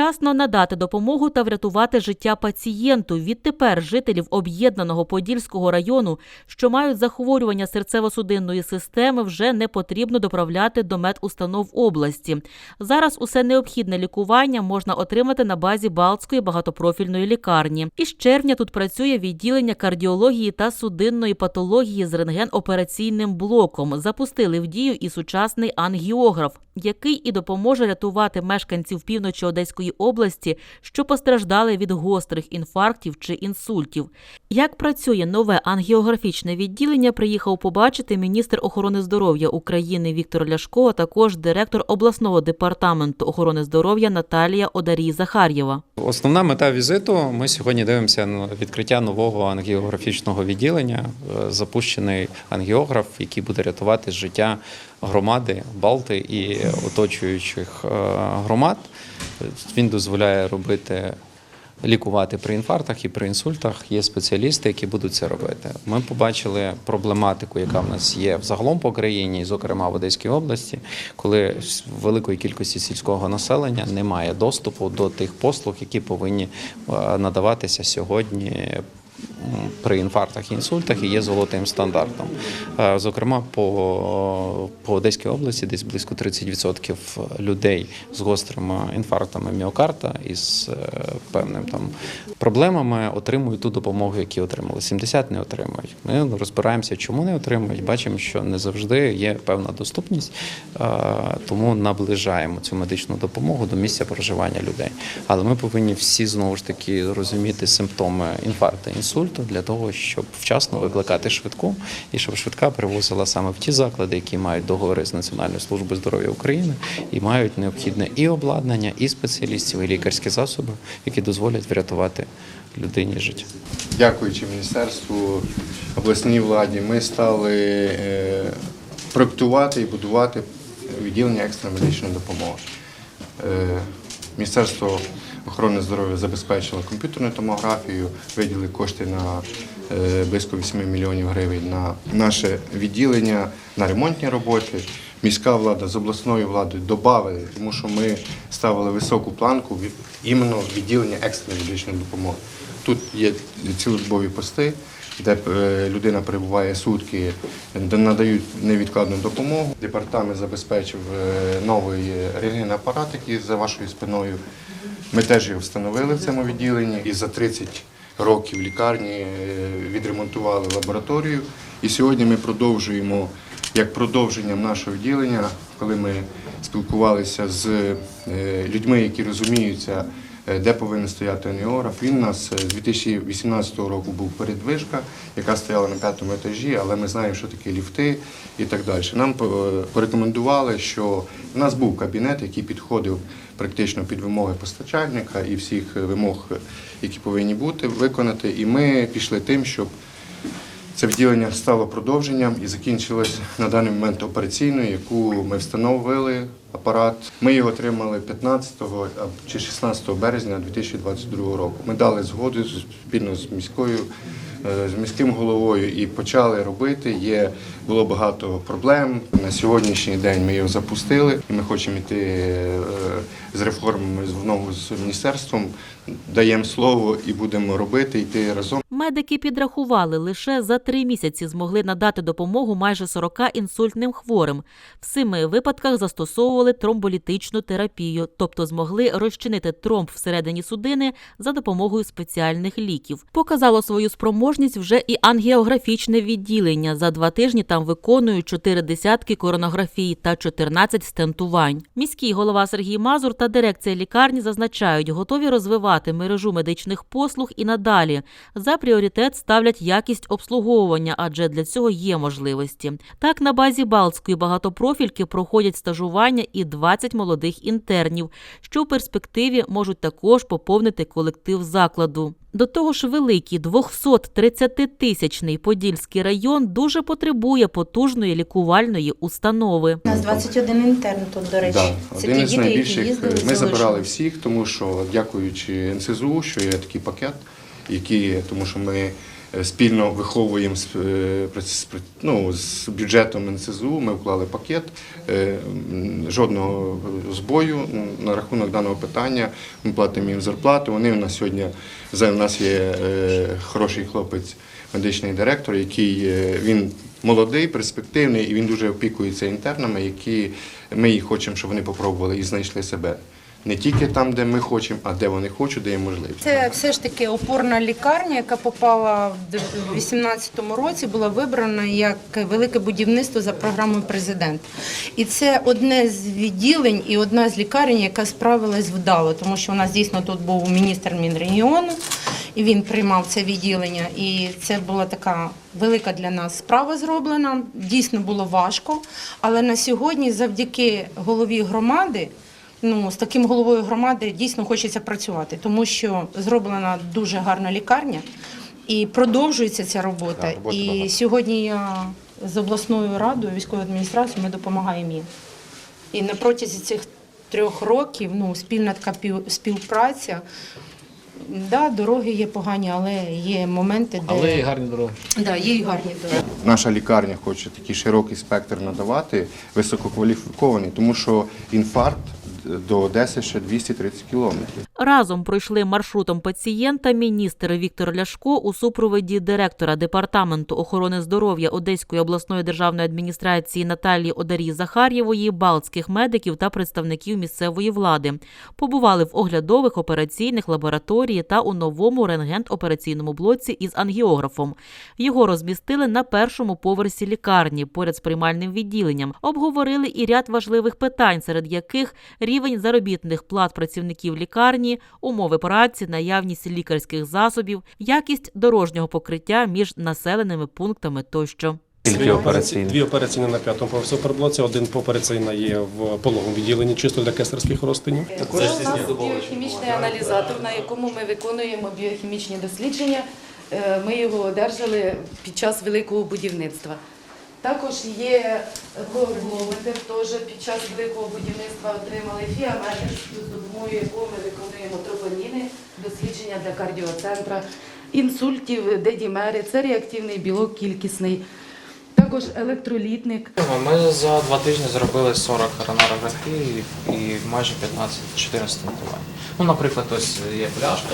Вчасно надати допомогу та врятувати життя пацієнту. Відтепер жителів об'єднаного Подільського району, що мають захворювання серцево-судинної системи, вже не потрібно доправляти до медустанов області. Зараз усе необхідне лікування можна отримати на базі Балтської багатопрофільної лікарні. Із червня тут працює відділення кардіології та судинної патології з рентген-операційним блоком. Запустили в дію і сучасний ангіограф, який і допоможе рятувати мешканців півночі Одеської області, що постраждали від гострих інфарктів чи інсультів. Як працює нове ангіографічне відділення, приїхав побачити міністр охорони здоров'я України Віктор Ляшко, а також директор обласного департаменту охорони здоров'я Наталія Одарій Захар'єва. Основна мета візиту. Ми сьогодні дивимося на відкриття нового ангіографічного відділення. Е, Запущений ангіограф, який буде рятувати життя громади Балти і оточуючих е, громад. Він дозволяє робити. Лікувати при інфарктах і при інсультах є спеціалісти, які будуть це робити. Ми побачили проблематику, яка в нас є взагалом по країні, зокрема в Одеській області, коли великої кількості сільського населення немає доступу до тих послуг, які повинні е, надаватися сьогодні при інфарктах і інсультах і є золотим стандартом. Е, Зокрема, по, по Одеській області десь близько 30% людей з гострими інфарктами міокарда і з е, певним там проблемами отримують ту допомогу, яку отримали. 70 не отримують. Ми розбираємося, чому не отримують. Бачимо, що не завжди є певна доступність, е, тому наближаємо цю медичну допомогу до місця проживання людей. Але ми повинні всі знову ж таки розуміти симптоми інфаркту, інсульту для того, щоб вчасно викликати швидку і щоб швидка привозила саме в ті заклади, які мають договори з Національною службою здоров'я України і мають необхідне і обладнання, і спеціалістів, і лікарські засоби, які дозволять врятувати людині життя. Дякуючи міністерству, обласній владі, ми стали е, проектувати і будувати відділення екстреної медичної допомоги. Е, Міністерство охорони здоров'я забезпечило комп'ютерну томографію, виділили кошти на е, близько 8 мільйонів гривень на наше відділення, на ремонтні роботи. Міська влада з обласною владою додали, тому що ми ставили високу планку від іменно відділення екстреної медичної допомоги. Тут є цілодобові пости, де е, людина перебуває сутки, де надають невідкладну допомогу. Департамент забезпечив е, новий рентген-апарат, який за вашою спиною. Ми теж його встановили в цьому відділенні і за 30 років лікарні е, відремонтували лабораторію. І сьогодні ми продовжуємо як продовженням нашого відділення, коли ми спілкувалися з е, людьми, які розуміються, де повинен стояти аніограф. Він у нас е, з 2018 року був передвижка, яка стояла на п'ятому етажі, але ми знаємо, що таке ліфти і так далі. Нам е, порекомендували, що в нас був кабінет, який підходив практично під вимоги постачальника і всіх е, вимог, е, які повинні бути, виконати. І ми пішли тим, щоб це відділення стало продовженням і закінчилось на даний момент операційною, яку ми встановили апарат. Ми його отримали 15 чи 16 березня 2022 року. Ми дали згоду спільно з міською. Е, З міським головою і почали робити. Є було багато проблем. На сьогоднішній день ми його запустили, і ми хочемо йти е, з реформами знову з міністерством. Даємо слово і будемо робити, йти разом. Медики підрахували, лише за три місяці змогли надати допомогу майже 40 інсультним хворим. В семи випадках застосовували тромболітичну терапію, тобто змогли розчинити тромб всередині судини за допомогою спеціальних ліків. Показало свою спроможність вже і ангіографічне відділення. За два тижні там виконують чотири десятки коронографій та 14 стентувань. Міський голова Сергій Мазур та дирекція лікарні зазначають, готові розвивати мережу медичних послуг і надалі. За пріоритет ставлять якість обслуговування, адже для цього є можливості. Так, на базі Балтської багатопрофільки проходять стажування і 20 молодих інтернів, що в перспективі можуть також поповнити колектив закладу. До того ж, великий 230-тисячний Подільський район дуже потребує потужної лікувальної установи. У нас 21 інтерн тут, до речі. Да, Це один ті із діти, які найбільших. їздили, Ми забирали всіх, тому що дякуючи НСЗУ, що є такий пакет, який, тому що ми спільно виховуємо з, е, ну, з бюджетом НСЗУ. Ми вклали пакет. е, Жодного збою на рахунок даного питання. Ми платимо їм зарплату. Вони у нас сьогодні за нас є е, хороший хлопець, медичний директор, який е, він молодий, перспективний, і він дуже опікується інтернами, які ми хочемо, щоб вони попробували і знайшли себе. Не тільки там, де ми хочемо, а де вони хочуть, де є можливість. Це все ж таки опорна лікарня, яка попала в 2018 році, була вибрана як велике будівництво за програмою президента. І це одне з відділень і одна з лікарень, яка справилась вдало, тому що у нас дійсно тут був міністр Мінрегіону, і він приймав це відділення. І це була така велика для нас справа зроблена. Дійсно було важко. Але на сьогодні, завдяки голові громади. Ну, з таким головою громади дійсно хочеться працювати, тому що зроблена дуже гарна лікарня і продовжується ця робота. Роботи і багато. сьогодні я з обласною радою, військовою адміністрацією, ми допомагаємо їм. І на протязі цих трьох років ну, спільна така співпраця. Да, дороги є погані, але є моменти, де Але і гарні дороги. да, є і гарні дороги. Наша лікарня хоче такий широкий спектр надавати, висококваліфікований, тому що інфаркт до Одеси ще 230 кілометрів. Разом пройшли маршрутом пацієнта міністр Віктор Ляшко у супроводі директора департаменту охорони здоров'я Одеської обласної державної адміністрації Наталії Одарі Захарєвої, балтських медиків та представників місцевої влади. Побували в оглядових операційних лабораторії та у новому рентген-операційному блоці із ангіографом. Його розмістили на першому поверсі лікарні поряд з приймальним відділенням. Обговорили і ряд важливих питань, серед яких рівень заробітних плат працівників лікарні, умови праці, наявність лікарських засобів, якість дорожнього покриття між населеними пунктами тощо. Дві операційних? Дві операційні на п'ятому поверсі оперблоці, один попереційна є в пологовому відділенні, чисто для кесарських розтинів. Це у нас біохімічний аналізатор, на якому ми виконуємо біохімічні дослідження. Е, Ми його одержали під час великого будівництва. Також є координометр, теж під час великого будівництва отримали фіаметр, з допомогою якого ми виконуємо тропоніни, дослідження для кардіоцентра, інсультів, дедімери, це реактивний білок кількісний. Також електролітник. Ми за два тижні зробили 40 коронарографій і майже 15-14 стентувань. Ну, наприклад, ось є пляшка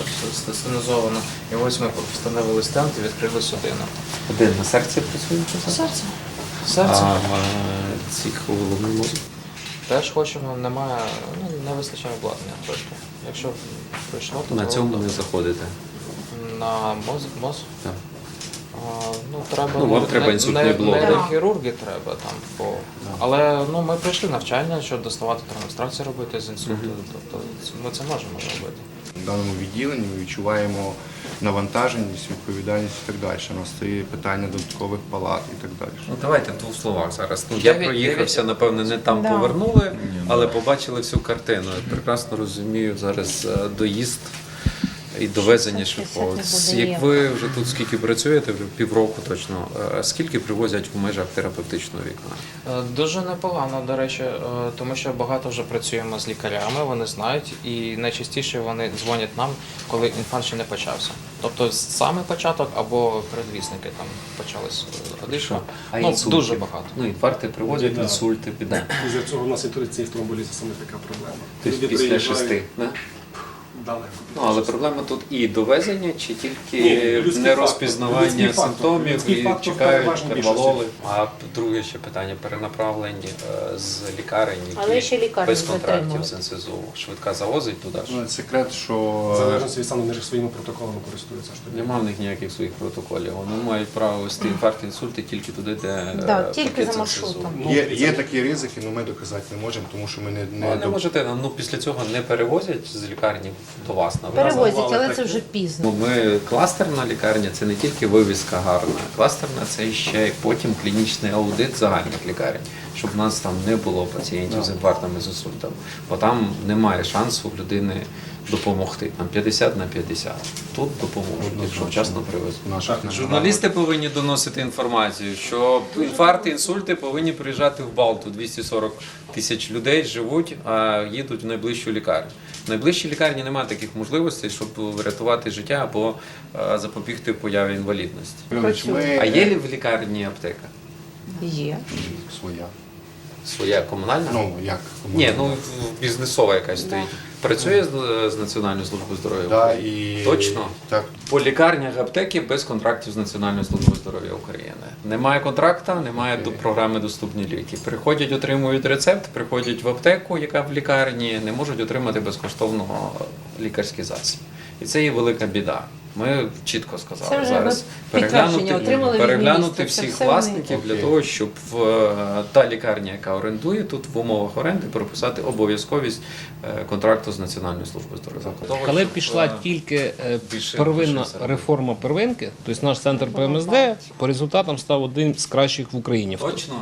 стенозована, і ось ми встановили стенд і відкрили судину. Один на серці працює? Серце. Серце. А ці головний мозок? Теж хочемо, немає, ну, не вистачає обладнання трошки. Якщо пройшло, то На цьому не заходите. на мозок, мозок. Так. А, ну, треба, Ну, вам не- треба інсультний не, блок, Не да? хірурги треба там. По... Але ну, ми пройшли навчання, щоб доставати термострацію робити з інсульту. Тобто ми це можемо робити. В даному відділенні ми відчуваємо навантаженість, відповідальність і так далі. У нас стоїть питання додаткових палат і так далі. Ну давайте в двох словах зараз. Ну я проїхався, напевне, не там Да. повернули, але побачили всю картину. Я прекрасно розумію зараз е, доїзд і довезення 650 швидкого. Як ви вже тут скільки працюєте, вже півроку точно, е, скільки привозять в межах терапевтичного вікна? Е, Дуже непогано, до речі, е, тому що багато вже працюємо з лікарями, вони знають, і найчастіше вони дзвонять нам, коли інфаркт ще не почався. Тобто саме початок або передвісники там почались. А Ну, інсульти? дуже багато. Ну, інфаркти привозять, Да. інсульти, біда. І за цього у нас інтераційних тромболізів саме така проблема. Тобто після шести. да? Далеко. Ну, але проблема тут і довезення, чи тільки людський нерозпізнавання фактор. Фактор. симптомів Людський і чекають переважно. А друге ще питання перенаправлень е, з лікарень, Але які ще лікарні без контрактів з НСЗУ. Швидка завозить туди ж. Ну, секрет, що залежності від стану вони ж своїми протоколами користуються. що. Нема в них ніяких своїх протоколів. Вони мають право вести інфаркт, інсульти тільки туди, де е, Да, тільки за маршрутом. Є, є такі ризики, але ми доказати не можемо, тому що ми не, Ну, не, не до- можете, ну після цього не перевозять з лікарні до вас на? Перевозять, але це вже пізно. Ну, ми кластерна лікарня це не тільки вивіска гарна. Кластерна це ще й потім клінічний аудит загальних лікарень, щоб в нас там не було пацієнтів з інфарктами з інсультом. Бо там немає шансу людини допомогти. Там 50 на 50. Тут допоможуть, якщо вчасно привезуть. наша Журналісти повинні доносити інформацію, що інфаркти, інсульти повинні приїжджати в Балту. 240 тисяч людей живуть, а їдуть в найближчу лікарню. В найближчій лікарні немає таких можливостей, щоб врятувати життя або е, запобігти появі інвалідності. А є ли в лікарні аптека? Є. своя. Своя комунальна? Ну, як? Ні, ну бізнесова якась стоїть. Працює з, з Національною службою здоров'я? Да, України? і... Точно? Так. По лікарнях аптеки без контрактів з Національною службою здоров'я України. Немає контракта, немає до програми доступні ліки. Приходять, отримують рецепт, приходять в аптеку, яка в лікарні, не можуть отримати безкоштовного лікарський засіб. І це є велика біда. Ми чітко сказали Це вже зараз переглянути. Це всіх вони- власників для того, щоб в е, та лікарня, яка орендує тут в умовах оренди, прописати обов'язковість е, контракту з Національною службою здоров'я. Коли Щоб, пішла е, тільки більше первинна заробити. реформа первинки, тобто наш центр ПМСД по результатам став один з кращих в Україні. Точно.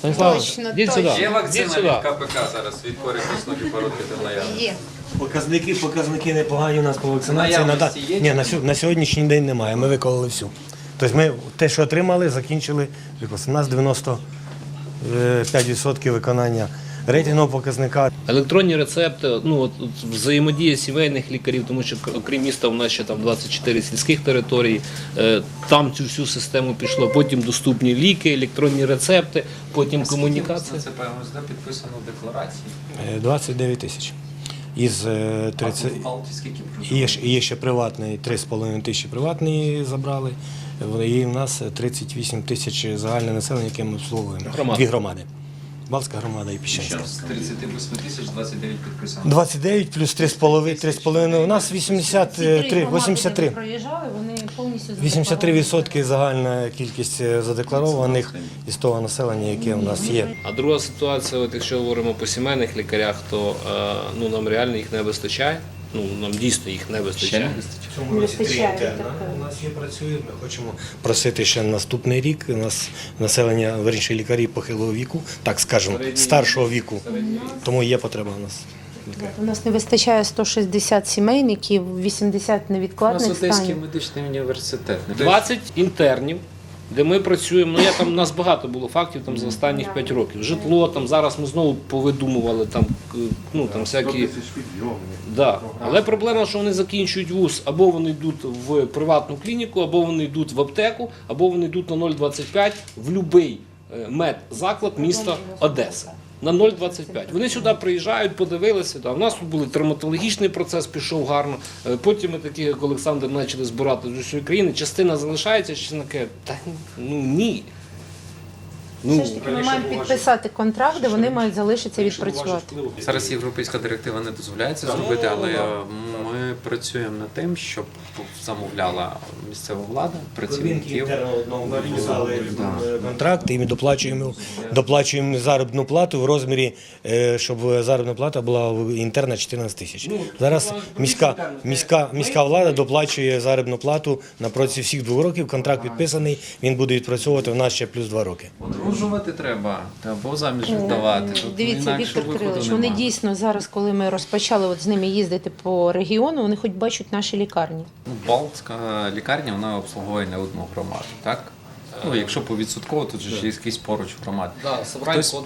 Станіслав, Точно, йдіть точно. сюди. Є Йдіть вакцина сюди. від КПК зараз від корисної породити наявності. Є. Показники, показники непогані у нас по вакцинації. На, Наявності є Ні, на, сьо- на сьогоднішній день немає. Ми виконали всю. Тобто ми те, що отримали, закінчили. виконали. У нас 95% виконання рейтингового показника. Електронні рецепти, ну от, от взаємодія сімейних лікарів, тому що окрім міста у нас ще там 24 сільських територій. Е, там цю всю систему пішло. Потім доступні ліки, електронні рецепти, потім комунікація. Це ПМСД підписано в декларації. Е, 29 тисяч. Із е, 30... А в Алті скільки І є, ще- є ще приватний, 3,5 тисячі приватний забрали. І в нас 38 тисяч загальне населення, яке ми обслуговуємо. Громади. Дві громади. Балтська громада і Піщанська. З 38 тисяч 29 підписаних. 29 плюс 3,5, 3,5. У нас 83, 83. проїжджали, вони повністю 83% загальна кількість е, задекларованих із того населення, яке у нас є. А друга ситуація, от якщо говоримо по сімейних лікарях, то е, ну нам реально їх не вистачає. Ну нам дійсно їх не Ще вистачає. не вистачає. В цьому році три Вистачає інтерна у нас є працюють. Ми хочемо просити ще наступний рік. У нас населення, верніше лікарі похилого віку, так скажемо, старшого віку. Тому є потреба у нас. У нас не вистачає 160 сімейників, 80 У нас Одеський медичний університет. 20 інтернів, де ми працюємо. Ну я там у нас багато було фактів там за останніх 5 років. Житло там зараз ми знову повидумували там ну там всякі. Да. Але проблема, що вони закінчують вуз, або вони йдуть в приватну клініку, або вони йдуть в аптеку, або вони йдуть на 0,25 в будь-який медзаклад міста Одеса. На 0,25. Вони сюди приїжджають, подивилися. Да. У нас тут був травматологічний процес, пішов гарно. Е, Потім ми такі, як Олександр, почали збирати з усієї країни. Частина залишається, частина каже, та ну ні. Все ж таки ми маємо підписати контракт, де вони мають залишитися відпрацювати. Зараз європейська директива не дозволяє це зробити, але ми працюємо над тим, щоб замовляла місцева влада, працівників. Ми підписали контракт і ми доплачуємо, доплачуємо заробітну плату в розмірі, е, щоб заробітна плата була в інтерна 14 тисяч. Зараз міська, міська, міська влада доплачує заробітну плату на протязі всіх двох років. Контракт підписаний, він буде відпрацьовувати в нас ще плюс два роки. Одружувати треба або заміж віддавати. Дивіться, Віктор Кирилович, вони дійсно зараз, коли ми розпочали от з ними їздити по регіону, вони хоч бачать наші лікарні. Ну, Балтська лікарня вона обслуговує не одну громаду, так? Ну, якщо по відсотково, тут ж якийсь поруч громад. Да, Собрань Хтось.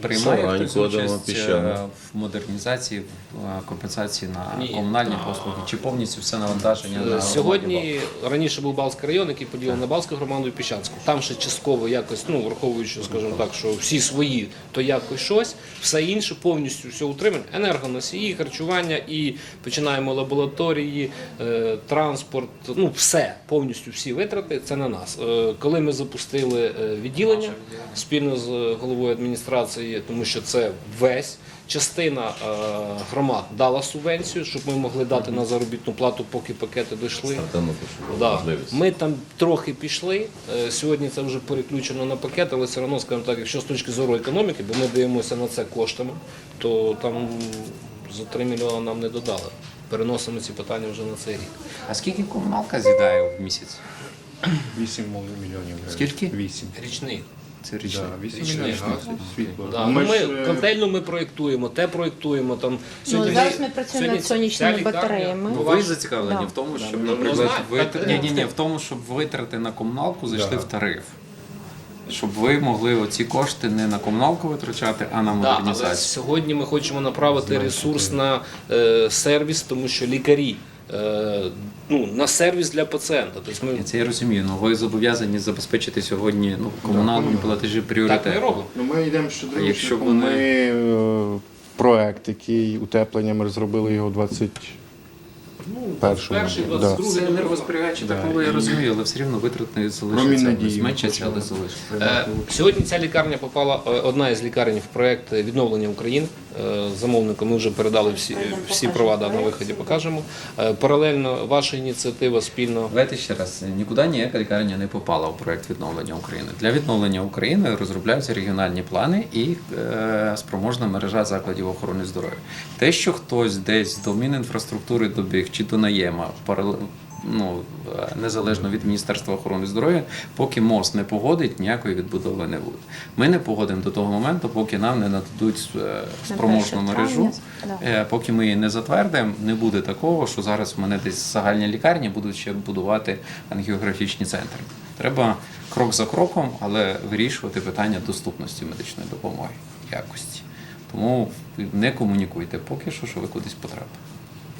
Приймає Сорань, хтось Кодома, участь е, Піщана. в модернізації, в е, компенсації на Ні. комунальні послуги, чи повністю все навантаження на громаді Сьогодні раніше був Балтський район, який поділений на Балтську громаду і Піщанську. Там ще частково якось, ну враховуючи, скажімо так, що всі свої, то якось щось, все інше повністю все утримання, енергоносії, харчування і починаємо лабораторії, е, транспорт, ну все, повністю всі витрати це на нас. Е, коли ми запустили е, відділення спільно з головою адміністрації, тому що це весь. Частина е, громад дала субвенцію, щоб ми могли дати на заробітну плату, поки пакети дійшли. Да. Ми там трохи пішли. Е, Сьогодні це вже переключено на пакет, але все одно, скажімо так, якщо з точки зору економіки, бо ми даємося на це коштами, то там за 3 мільйони нам не додали. Переносимо ці питання вже на цей рік. А скільки комуналка з'їдає в місяць? 8 мільйонів гривень. Скільки? 8. Річний. Це річно. Да, 8 Річний. мільйонів гривень. світло. Да. Ми Ну, ми ж, е, контейну ми проєктуємо, те проєктуємо. Там, Ну, зараз ми працюємо над сьогодні сонячними лікарня- батареями. Ну, ви зацікавлені Да. в тому, щоб, ну, наприклад, знаю. ні, ні, ні, в тому, щоб витрати на комуналку зайшли Да. в тариф. щоб ви могли оці кошти не на комуналку витрачати, а на Да, але модернізацію. сьогодні ми хочемо направити ресурс на е, сервіс, тому що лікарі ну, на сервіс для пацієнта. Тобто ми це я розумію. Ну ви зобов'язані забезпечити сьогодні ну, комунальні платежі так пріоритет. ми робимо. Ну, ми йдемо ще другим Якщо шляхом. вони- Ми е, проект, який утеплення, ми зробили його у 20 першому. перший, Да. 22. Це енергозберігаючі Да. такого я розумію, але все рівно витрати залишаться. Промінь. Зменшаться, але залишаться. Е, Сьогодні ця лікарня попала, е, одна із лікарень в проект відновлення України. Е, Замовнику ми вже передали всі, всі провади на виході, покажемо. Е, Паралельно ваша ініціатива спільно. Давайте ще раз. Нікуди ніяка лікарня не попала в проект відновлення України. Для відновлення України розробляються регіональні плани і е, спроможна мережа закладів охорони здоров'я. Те, що хтось десь до Мінінфраструктури добіг чи до наєма Ну, е, незалежно від Міністерства охорони здоров'я, поки МОЗ не погодить, ніякої відбудови не буде. Ми не погодимо до того моменту, поки нам не нададуть е, спроможну мережу. Е, Поки ми її не затвердимо, не буде такого, що зараз в мене десь загальні лікарні будуть ще будувати ангіографічні центри. Треба крок за кроком, але вирішувати питання доступності медичної допомоги, якості. Тому не комунікуйте поки що, що ви кудись потрапите.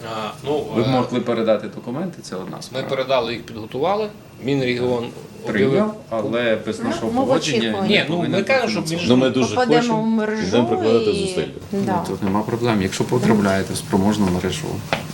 А, Ну, Ви е, могли передати документи, це одна ми передали їх, підготували. Мінрегіон. Прийняв, але без нашого ми погодження. Ні, ну, ми кажемо, щоб профінансувати. Ну, ми дуже Попадемо в хочемо, мережу прикладати і- зусилля. Да. Ну, Тут нема проблем. Якщо потрапляєте в спроможну мережу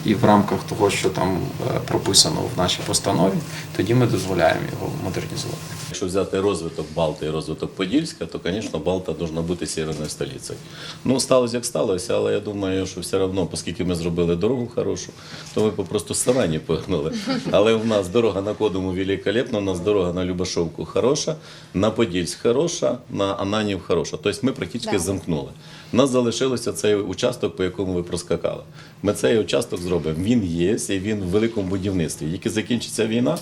і в рамках того, що там е, прописано в нашій постанові, тоді ми дозволяємо його модернізувати. Якщо взяти розвиток Балти і розвиток Подільська, то, звісно, Балта повинна бути северною столицею. Ну, сталося як сталося, але я думаю, що все одно, оскільки ми зробили дорогу хорошу, то ми попросту старанні погнали. Але в нас дорога на Кодуму великолепна, у нас дорога на Любашовку хороша, на Подільськ хороша, на Ананів хороша. Тобто ми практично замкнули. У нас залишилося цей участок, по якому ви проскакали. Ми цей участок зробимо. Він є, і він в великому будівництві. Як закінчиться війна,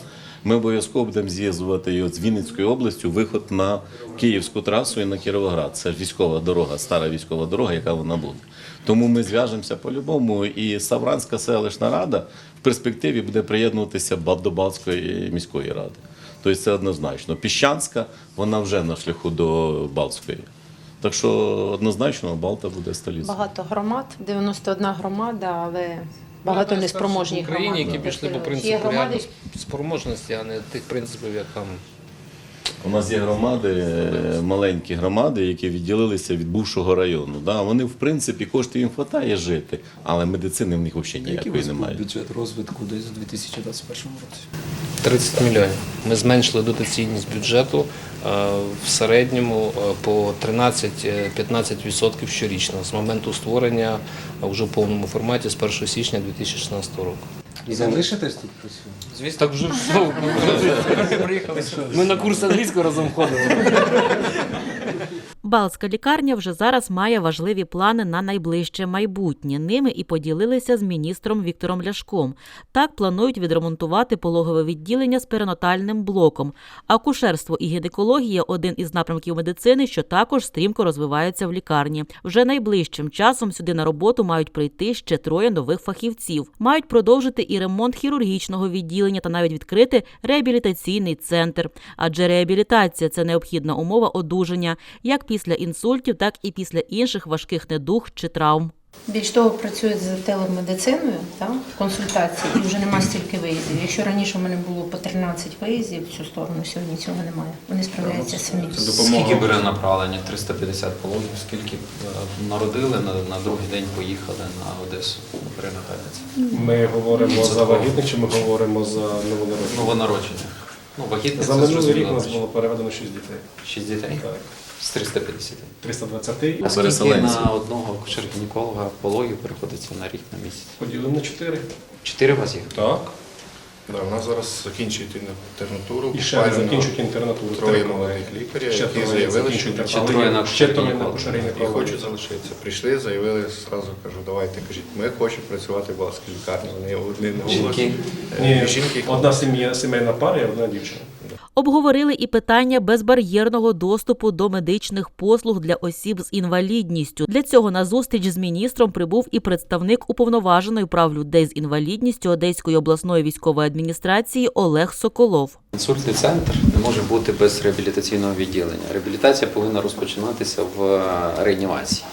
ми обов'язково будемо зв'язувати його з Вінницькою областю, виход на Київську трасу і на Кіровоград. Це ж військова дорога, стара військова дорога, яка вона буде. Тому ми зв'яжемося по-любому. І Савранська селищна рада в перспективі буде приєднуватися до Балтської міської ради. Тобто це однозначно. Піщанська, вона вже на шляху до Балтської. Так що однозначно Балта буде столицею. Багато громад, 91 громада, але багато неспроможні в Україні, які пішли по принципу громади, реально спроможності, а не тих принципів, як там. У нас є громади, маленькі громади, які відділилися від бувшого району. Да, вони, в принципі, коштів їм вистачає жити, але медицини в них взагалі ніякої немає. бюджет розвитку десь у 2021 році? 30 мільйонів. Ми зменшили дотаційність бюджету в середньому е, по 13-15% щорічно з моменту створення е, вже в повному форматі з 1 січня 2016 року. І залишитись тут працювати? Звісно, так вже все. Ми на курс англійського разом ходимо. Балтська лікарня вже зараз має важливі плани на найближче майбутнє. Ними і поділилися з міністром Віктором Ляшком. Так планують відремонтувати пологове відділення з перинатальним блоком. Акушерство і гінекологія один із напрямків медицини, що також стрімко розвивається в лікарні. Вже найближчим часом сюди на роботу мають прийти ще троє нових фахівців. Мають продовжити і ремонт хірургічного відділення та навіть відкрити реабілітаційний центр. Адже реабілітація це необхідна умова одужання як після інсультів, так і після інших важких недуг чи травм. Більш того, працюють з телемедициною, так, консультації, і вже немає стільки виїздів. Якщо раніше в мене було по 13 виїздів в цю сторону, сьогодні цього немає. Вони справляються самі. Скільки бере направлення? 350 пологів, скільки е, народили, на, на другий день поїхали на Одесу перинатальниці? Ми говоримо Це за вагітних чи ми говоримо за новонароджених? Новонароджених. Ну, вагітних За минулий рік у нас було переведено 6 дітей. 6 дітей? Так. З 350. 320 А скільки на одного акушер-гінеколога пологів приходиться на рік на місяць? поділимо на 4. Чотири у вас їх? Так. Да, у нас зараз закінчують інтернатуру. І ще буквально закінчують інтернатуру. Троє молодих лікарів, Ще які троє заявили, що закінчують Ще троє на Ще троє на акушер-гінеколога. і хочуть залишитися. Прийшли, заявили, зразу кажу, давайте кажіть, ми хочемо працювати в лікарні. Вони одні не Жінки? Е, Ні, жінки. одна сім'я, сімейна пара і одна дівчина. Обговорили і питання безбар'єрного доступу до медичних послуг для осіб з інвалідністю. Для цього на зустріч з міністром прибув і представник уповноваженої прав людей з інвалідністю Одеської обласної військової адміністрації Олег Соколов. Інсультний центр не може бути без реабілітаційного відділення. Реабілітація повинна розпочинатися в е, реанімації.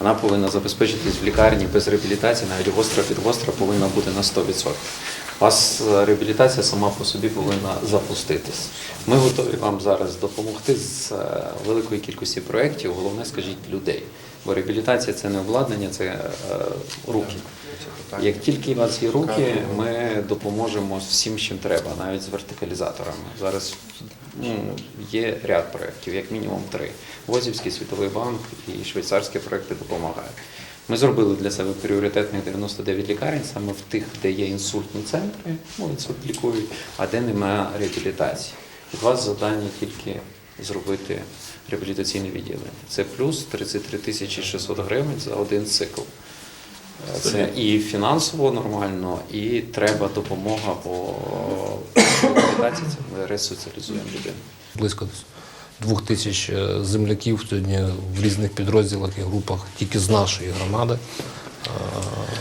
Вона повинна забезпечитись в лікарні без реабілітації, навіть гостра підгостра повинна бути на 100%. У вас е, реабілітація сама по собі повинна запуститись. Ми готові вам зараз допомогти з е, великої кількості проєктів. Головне, скажіть людей. Бо реабілітація це не обладнання, це е, руки. Як тільки у вас є руки, ми допоможемо всім, чим треба, навіть з вертикалізаторами. Зараз ну, є ряд проєктів, як мінімум три. Возівський світовий банк і швейцарські проєкти допомагають. Ми зробили для себе пріоритетних 99 лікарень саме в тих, де є інсультні центри, ну, інсульт лікують, а де немає реабілітації. У вас завдання тільки зробити реабілітаційне відділення. Це плюс 33 тисячі 600 гривень за один цикл. Це і фінансово нормально, і треба допомога, бо реабілітація це ми ресоціалізуємо людину. близько двох тисяч е, земляків сьогодні в різних підрозділах і групах тільки з нашої громади.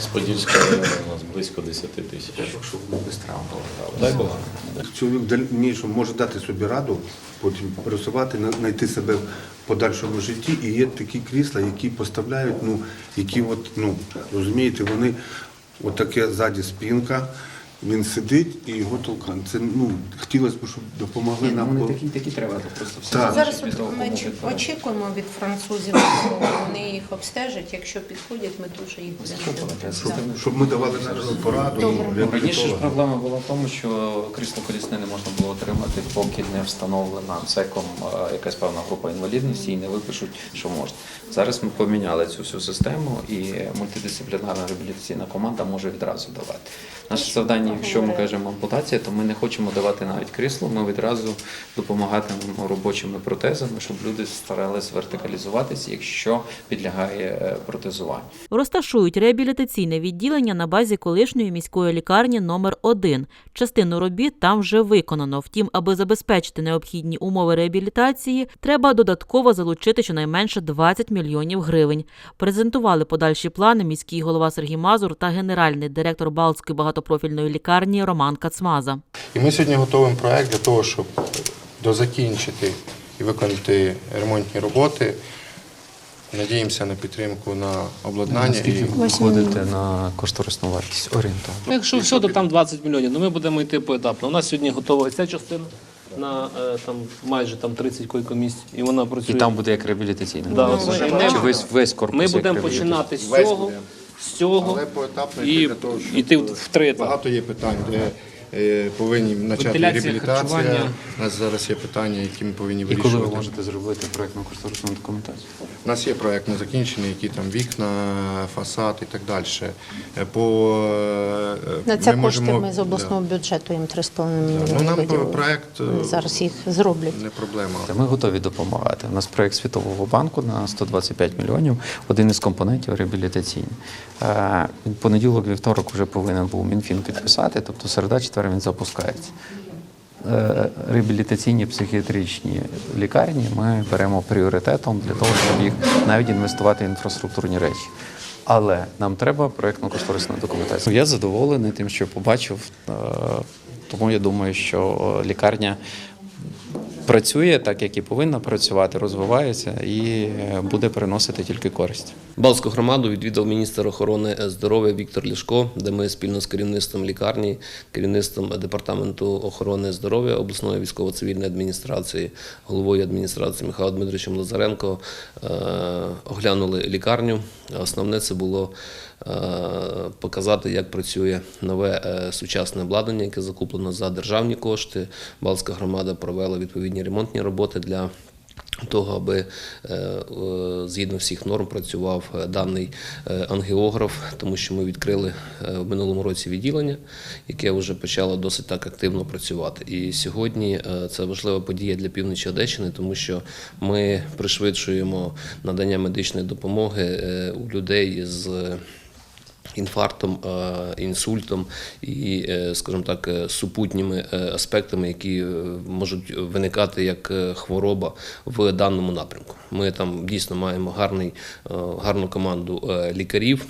З Подільського району у нас близько 10 тисяч. Щоб ми без травм Дай Бог. Чоловік в дальнішому може дати собі раду, потім просувати, на- знайти себе в подальшому житті. І є такі крісла, які поставляють, ну, які от, ну, розумієте, вони отаке ззаді спинка, він сидить і його толкан. Це ну, хотілося б, щоб допомогли нам. Вони такі, такі треба, просто все Так. Зараз ми очікуємо від французів, вони їх обстежать. Якщо підходять, ми дуже їх будемо. Системно. Щоб ми давали нашу пораду. Добре. ну, Ну, Раніше ж проблема була в тому, що крісло колісне не можна було отримати, поки не встановлена ЦЕКом е, якась певна група інвалідності і не випишуть, що можна. Зараз ми поміняли цю всю систему, і мультидисциплінарна реабілітаційна команда може відразу давати. Наше завдання, якщо ми кажемо ампутація, то ми не хочемо давати навіть крісло, ми відразу допомагатимемо робочими протезами, щоб люди старалися вертикалізуватися, якщо підлягає е, протезуванню. Розташують реабілітаційне відділення на базі колишньої міської лікарні номер 1 Частину робіт там вже виконано. Втім, аби забезпечити необхідні умови реабілітації, треба додатково залучити щонайменше 20 мільйонів гривень. Презентували подальші плани міський голова Сергій Мазур та генеральний директор Балтської багатопрофільної лікарні Роман Кацмаза. І ми сьогодні готуємо проект для того, щоб дозакінчити і виконати ремонтні роботи. Надіємося на підтримку на обладнання. І... виходите на кошторисну вартість орієнтовно? Ну, Якщо все, то там 20 мільйонів. Ну ми будемо йти поетапно. У нас сьогодні готова ця частина на е, там майже там 30 койкомісць, і вона І там буде як реабілітаційна. Да, Чи ми- весь, весь корпус Ми будемо починати з цього. З цього. Але поетапно і йти для того, що йти в в багато є питань, де повинні почати реабілітація. У нас зараз є питання, які ми повинні І коли ви можете зробити проєктну кошторисну документацію? У нас є проект не закінчений, які там вікна, фасад і так далі. Е, По, е, На це ми кошти можемо- ми з обласного бюджету їм 3,5 Да. мільйони Ну, нам виділили. проект е, Зараз їх зроблять. не проблема. Та Ми готові допомагати. У нас проєкт Світового банку на 125 мільйонів, один із компонентів реабілітаційний. Е, Понеділок, вівторок вже повинен був Мінфін підписати, тобто середа, четвер він запускається. Е, Реабілітаційні психіатричні лікарні ми беремо пріоритетом для того, щоб їх навіть інвестувати в інфраструктурні речі. Але нам треба проєктно кошторисна документація. Я задоволений тим, що побачив. Е, Тому я думаю, що лікарня працює так, як і повинна працювати, розвивається і е, буде приносити тільки користь. Балтську громаду відвідав міністр охорони здоров'я Віктор Ляшко, де ми спільно з керівництвом лікарні, керівництвом департаменту охорони здоров'я обласної військово-цивільної адміністрації, головою адміністрації Михайлом Дмитровичем Лазаренко е, оглянули лікарню. Основне це було е, показати, як працює нове е, сучасне обладнання, яке закуплено за державні кошти. Балтська громада провела відповідні ремонтні роботи для того, аби е, е, згідно всіх норм працював е, даний ангіограф, тому що ми відкрили в минулому році відділення, яке вже почало досить так активно працювати. І сьогодні це важлива подія для півночі Одещини, тому що ми пришвидшуємо надання медичної допомоги у людей з інфарктом, е, інсультом і, е, скажімо так, е, супутніми аспектами, які можуть виникати як хвороба в даному напрямку. Ми там дійсно маємо гарний, гарну команду лікарів.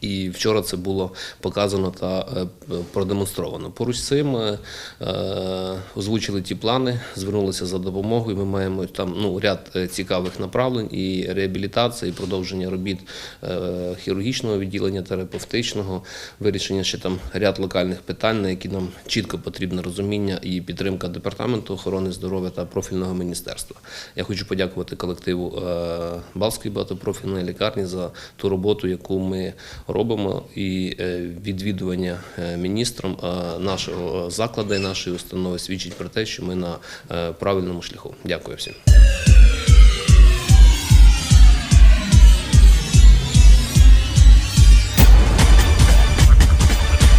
І вчора це було показано та е, продемонстровано. Поруч з цим е, е, озвучили ті плани, звернулися за допомогою. Ми маємо там ну, ряд цікавих направлень і реабілітація, і продовження робіт хірургічного відділення, терапевтичного, вирішення ще там ряд локальних питань, на які нам чітко потрібне розуміння і підтримка департаменту охорони здоров'я та профільного міністерства. Я хочу подякувати колективу Балської багатопрофільної лікарні за ту роботу, яку ми робимо, і е, відвідування е, міністром нашого закладу і нашої установи свідчить про те, що ми на е, правильному шляху. Дякую всім.